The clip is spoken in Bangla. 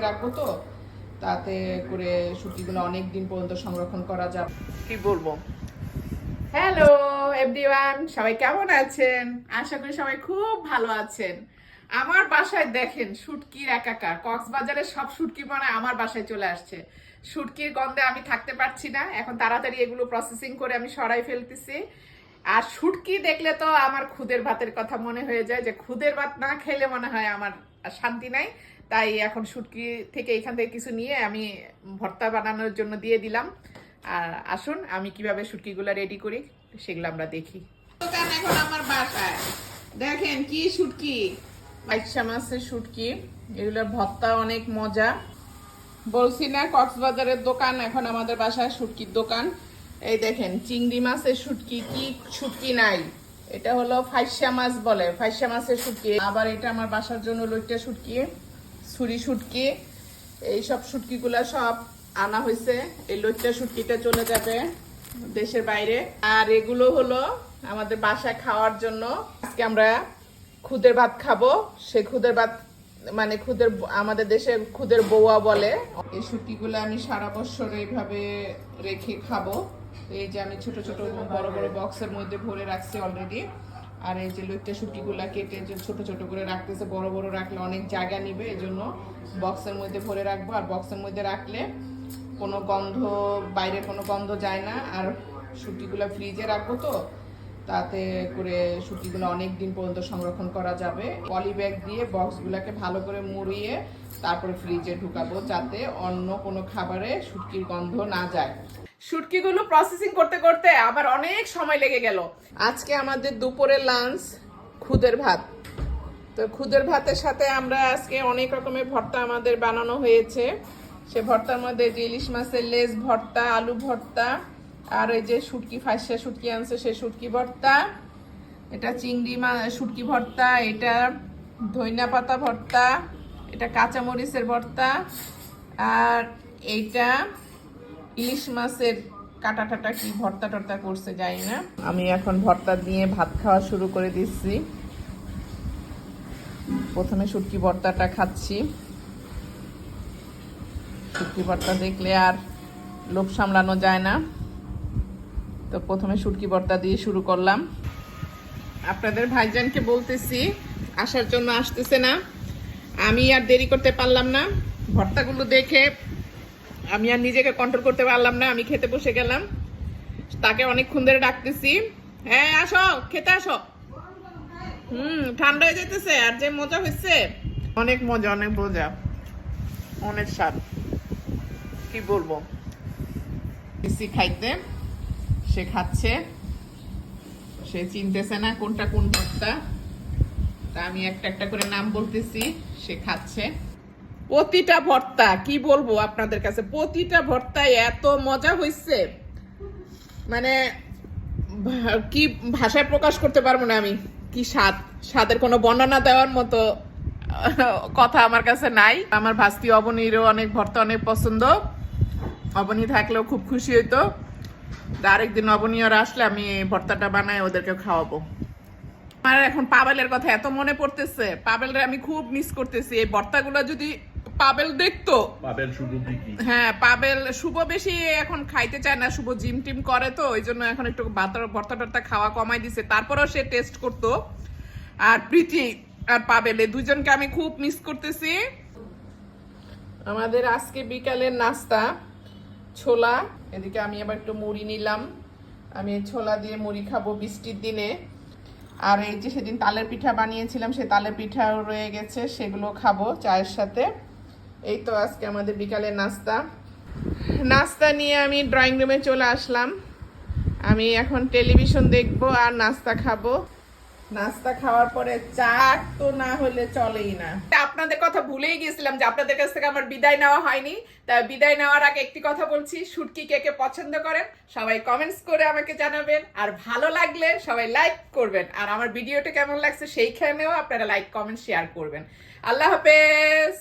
রাখব তো। তাতে করে শুটকিগুলো অনেক দিন পর্যন্ত সংরক্ষণ করা যাবে। কি বলব? হ্যালো এভরিওয়ান সবাই কেমন আছেন? আশা করি সবাই খুব ভালো আছেন। আমার বাসায় দেখেন শুটকির একাকার। কক্সবাজারে সব শুটকি মানে আমার বাসায় চলে আসছে। শুটকির গন্ধে আমি থাকতে পারছি না। এখন তাড়াতাড়ি এগুলো প্রসেসিং করে আমি সরাই ফেলতেছি। আর শুটকি দেখলে তো আমার খুদের ভাতের কথা মনে হয়ে যায় যে খুদের ভাত না খেলে মনে হয় আমার শান্তি নাই। তাই এখন শুটকি থেকে এখান থেকে কিছু নিয়ে আমি ভর্তা বানানোর জন্য দিয়ে দিলাম। আর আসুন, আমি কীভাবে শুটকিগুলো রেডি করি, সেগুলো আমরা দেখি। এখন আমার বাসায়। দেখেন কি শুটকি বাইশা মাছের শুটকি এগুলোর ভর্তা অনেক মজা। বলছি না, কক্সবাজারের দোকান, এখন আমাদের বাসায় শুটকির দোকান। এই দেখেন, চিংড়ি মাছের শুটকি কি শুটকি নাই। এটা হলো ফাইসা মাছ বলে। ফাইসা মাছের শুটকি। আবার এটা আমার বাসার জন্য লইটা শুটকি, ছুরি শুটকি। এই সব শুটকিগুলো সব আনা হয়েছে। এই লইটা শুটকিটা চলে যাবে দেশের বাইরে। আর এগুলো হলো আমাদের বাসায় খাওয়ার জন্য। আজকে আমরা খুদের ভাত খাব। সে খুদের ভাত মানে খুদের আমাদের দেশে খুদের বৌয়া বলে। এই শুটকিগুলো আমি সারা বছর এইভাবে রেখে খাব। এই যে আমি ছোট ছোট বড় বড় বক্সের মধ্যে ভরে রাখছি অলরেডি আর এই যে লইট্টা শুটকিগুলা কেটে যে ছোট ছোট করে রাখতেছে, বড় বড় রাখলে অনেক জায়গা নিবে এই জন্য বক্সের মধ্যে ভরে রাখব। আর বক্সের মধ্যে রাখলে কোনো গন্ধ, বাইরে কোনো গন্ধ যায় না। আর শুটকিগুলো ফ্রিজে রাখব তো তাতে করে শুটকিগুলো অনেক দিন পর্যন্ত সংরক্ষণ করা যাবে। পলি ব্যাগ দিয়ে বক্সগুলোকে ভালো করে মুড়িয়ে তারপরে ফ্রিজে ঢুকাবো যাতে অন্য কোনো খাবারে শুটকির গন্ধ না যায়। শুটকিগুলো প্রসেসিং করতে করতে আবার অনেক সময় লেগে গেল। আজকে আমাদের দুপুরের লাঞ্চ খুদের ভাত। তো খুদের ভাতের সাথে আমরা আজকে অনেক রকমের ভর্তা আমাদের বানানো হয়েছে। সে ভর্তার মধ্যে যে ইলিশ মাছের লেজ ভর্তা, আলু ভর্তা আর এই যে শুটকি ফাঁসিয়া শুটকি আনছে, সে শুটকি ভর্তা। এটা চিংড়ি মা, শুটকি ভর্তা, এটা ধইনা পাতা ভর্তা, এটা কাঁচামরিচের ভর্তা, আর এইটা ইলিশ মাছের কাটা টাটা কি ভর্তা টর্তা করছে যাই না। আমি এখন ভর্তা দিয়ে ভাত খাওয়া শুরু করে দিচ্ছি। প্রথমে শুটকি ভর্তাটা খাচ্ছি। শুটকি ভর্তা দেখলে আর লোভ সামলানো যায় না। তো প্রথমে শুটকি ভর্তা দিয়ে শুরু করলাম। আপনাদের ভাইজানকে বলতেছি, আসার জন্য আসতেছে না। আমি আর দেরি করতে পারলাম না। ভর্তাগুলো দেখে আমি আর নিজেকে কন্ট্রোল করতে পারলাম না, আমি খেতে বসে গেলাম। তাকে অনেকক্ষণ ধরে ডাকতেছি হ্যাঁ আসো, খেতে আসো। হুম, ঠান্ডা হয়ে যেতেছে আর যে মজা হয়েছে অনেক মজা অনেক মজা, অনেক স্বাদ। কি বলব? খাইতে। সে খাচ্ছে। সে চিনতেছে না কোনটা কোন ভর্তা। তা আমি একটা একটা করে নাম বলতেছি, সে খাচ্ছে। প্রতিটা ভর্তা, কি বলব আপনাদের কাছে? প্রতিটা ভর্তায় এত মজা হয়েছে মানে কি ভাষায় প্রকাশ করতে পারব না আমি? কি স্বাদ? স্বাদের কোনো বর্ণনা দেওয়ার মতো কথা আমার কাছে নাই। আমার ভাস্তি অবনীরও অনেক ভর্তা অনেক পছন্দ। অবনী থাকলেও খুব খুশি হইতো। তা আরেকদিন অবনীয়রা আসলে আমি ভর্তাটা বানাই ওদেরকে খাওয়াবো। আমার এখন পাবেলের কথা এত মনে পড়তেছে পাবেলরে আমি খুব মিস করতেছি। এই ভর্তাগুলো যদি পাবেল দেখতো শুধু বিক্রি হ্যাঁ পাবেল শুভ বেশি এখন খাইতে চায় না শুভ জিম টিম করে তো ওই জন্য এখন একটু ভাত- ভর্তা টর্তা খাওয়া কমাই দিছে। তারপরেও সে টেস্ট করতো। আর প্রীতি আর পাবেল এই দুজনকে আমি খুব মিস করতেছি। আমাদের আজকে বিকালের নাস্তা। ছোলা, এদিকে আমি আবার একটু মুড়ি নিলাম। আমি ছোলা দিয়ে মুড়ি খাব বৃষ্টির দিনে। আর এই যে সেদিন তালের পিঠা বানিয়েছিলাম সেই তালের পিঠাও রয়ে গেছে, সেগুলো খাব চায়ের সাথে। এই তো আজকে আমাদের বিকালের নাস্তা। নাস্তা নিয়ে আমি ড্রয়িং রুমে চলে আসলাম। আমি এখন টেলিভিশন দেখব আর নাস্তা খাব। নাস্তা খাওয়ার পরে চা তো না হলে চলেই না। আপনাদের কথা ভুলেই গিয়েছিলাম যে আপনাদের কাছ থেকে আমার বিদায় নেওয়া হয়নি। তা বিদায় নেওয়ার আগে একটি কথা বলছি সুটকি কে কে পছন্দ করেন, সবাই কমেন্টস করে আমাকে জানাবেন। আর ভালো লাগলে সবাই লাইক করবেন। আর আমার ভিডিওটা কেমন লাগছে সেইখানেও আপনারা লাইক কমেন্ট শেয়ার করবেন। আল্লাহ হাফেজ!